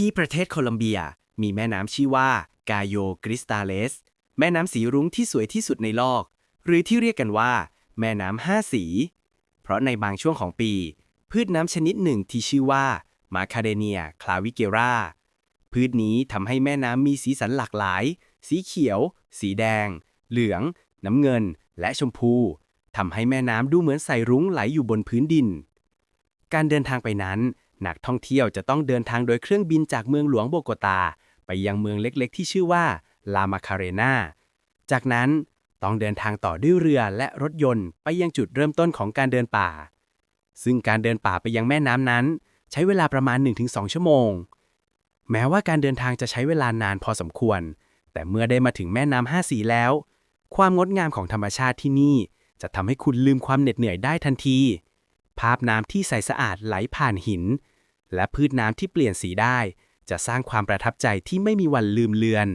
ที่ประเทศโคลัมเบีย มีแม่น้ำชื่อว่ากาโยกริสตาเลส แม่น้ำสีรุ้งที่สวยที่สุดในโลก หรือที่เรียกกันว่า แม่น้ำห้าสี เพราะในบางช่วงของปี พืชน้ำชนิดหนึ่งที่ชื่อว่ามาคาเดเนียคลาวิเกราพืชนี้ทำให้แม่น้ำมีสีสันหลากหลาย สีเขียว สีแดง เหลือง น้ำเงิน และชมพู ทำให้แม่น้ำดูเหมือนใสรุ้งไหลอยู่บนพื้นดิน การเดินทางไปนั้น นักท่องเที่ยวจะต้องเดินทางโดยเครื่องบินจากเมืองหลวงโบโกตา ไปยังเมืองเล็กๆ ที่ชื่อว่าลามาคาเรนาจากนั้นต้องเดินทางต่อด้วยเรือและรถยนต์ไปยังจุดเริ่มต้นของการเดินป่า ซึ่งการเดินป่าไปยังแม่น้ำนั้น ใช้เวลาประมาณ 1-2 ชั่วโมง แม้ว่าการเดินทางจะใช้เวลานานพอสมควร แต่เมื่อได้มาถึงแม่น้ำห้าสีแล้ว ความงดงามของธรรมชาติที่นี่ จะทำให้คุณลืมความเหน็ดเหนื่อยได้ทันที ภาพน้ำที่ใสสะอาดไหลผ่านหิน และพืชน้ำที่เปลี่ยนสีได้ จะสร้างความประทับใจที่ไม่มีวันลืมเลือน